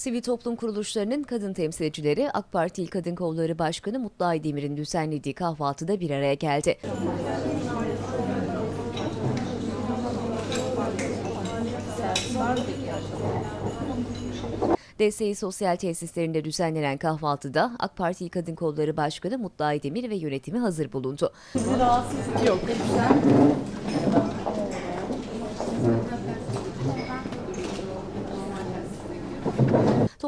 Sivil toplum kuruluşlarının kadın temsilcileri AK Parti İl Kadın Kolları Başkanı Mutlu Aydemir'in düzenlediği kahvaltıda bir araya geldi. Desteği sosyal tesislerinde düzenlenen kahvaltıda AK Parti Kadın Kolları Başkanı Mutlu Aydemir ve yönetimi hazır bulundu.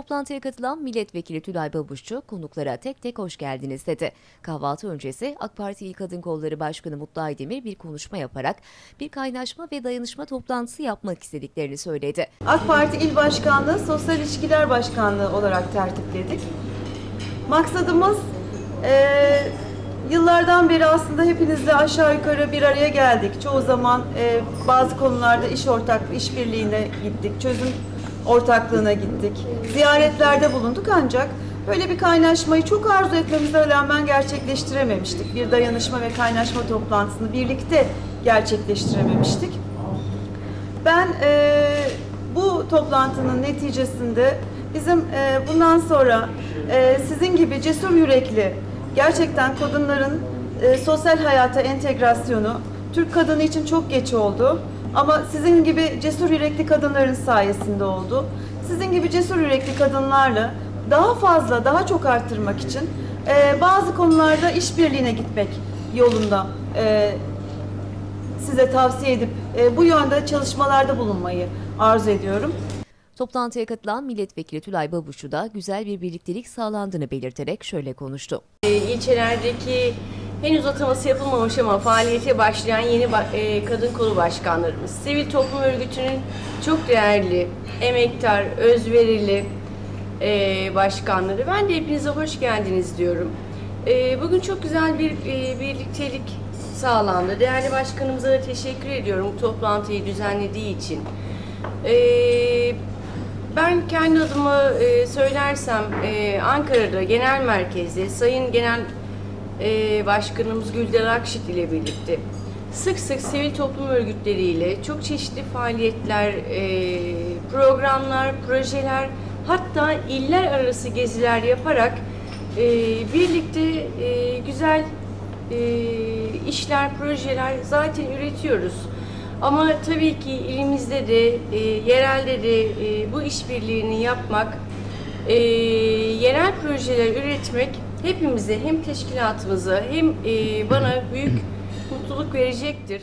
Toplantıya katılan milletvekili Tülay Babuşçu konuklara tek tek hoş geldiniz dedi. Kahvaltı öncesi AK Parti İl Kadın Kolları Başkanı Mutlu Aydemir bir konuşma yaparak bir kaynaşma ve dayanışma toplantısı yapmak istediklerini söyledi. AK Parti İl Başkanlığı Sosyal İlişkiler Başkanlığı olarak tertipledik. Maksadımız eee, yıllardan beri aslında hepinizle aşağı yukarı bir araya geldik. Çoğu zaman eee, bazı konularda iş ortaklığı, işbirliğine gittik, çözüm ortaklığına gittik. Ziyaretlerde bulunduk ancak böyle bir kaynaşmayı çok arzu etmemize rağmen gerçekleştirememiştik. Bir dayanışma ve kaynaşma toplantısını birlikte gerçekleştirememiştik. Ben e, bu toplantının neticesinde bizim e, bundan sonra e, sizin gibi cesur yürekli, gerçekten kadınların e, sosyal hayata entegrasyonu Türk kadını için çok geç oldu. Ama sizin gibi cesur yürekli kadınların sayesinde oldu. Sizin gibi cesur yürekli kadınlarla daha fazla, daha çok arttırmak için e, bazı konularda işbirliğine gitmek yolunda e, size tavsiye edip e, bu yönde çalışmalarda bulunmayı arzu ediyorum. Toplantıya katılan milletvekili Tülay Babuşçu da güzel bir birliktelik sağlandığını belirterek şöyle konuştu. E, ilçelerdeki henüz ataması yapılmamış ama faaliyete başlayan yeni e, kadın kolu başkanlarımız, sivil toplum örgütünün çok değerli, emektar, özverili e, başkanları. Ben de hepinize hoş geldiniz diyorum. E, bugün çok güzel bir e, birliktelik sağlandı. Değerli başkanımıza da teşekkür ediyorum toplantıyı düzenlediği için. E, ben kendi adımı e, söylersem e, Ankara'da genel merkezde Sayın Genel e, Başkanımız Gülden Akşit ile birlikte sık sık sivil toplum örgütleriyle çok çeşitli faaliyetler, e, programlar, projeler hatta iller arası geziler yaparak e, birlikte e, güzel işler, projeler zaten üretiyoruz. Ama tabii ki ilimizde de, yerelde de bu işbirliğini yapmak, e, yerel projeler üretmek hepimize hem teşkilatımıza hem e, bana büyük mutluluk verecektir.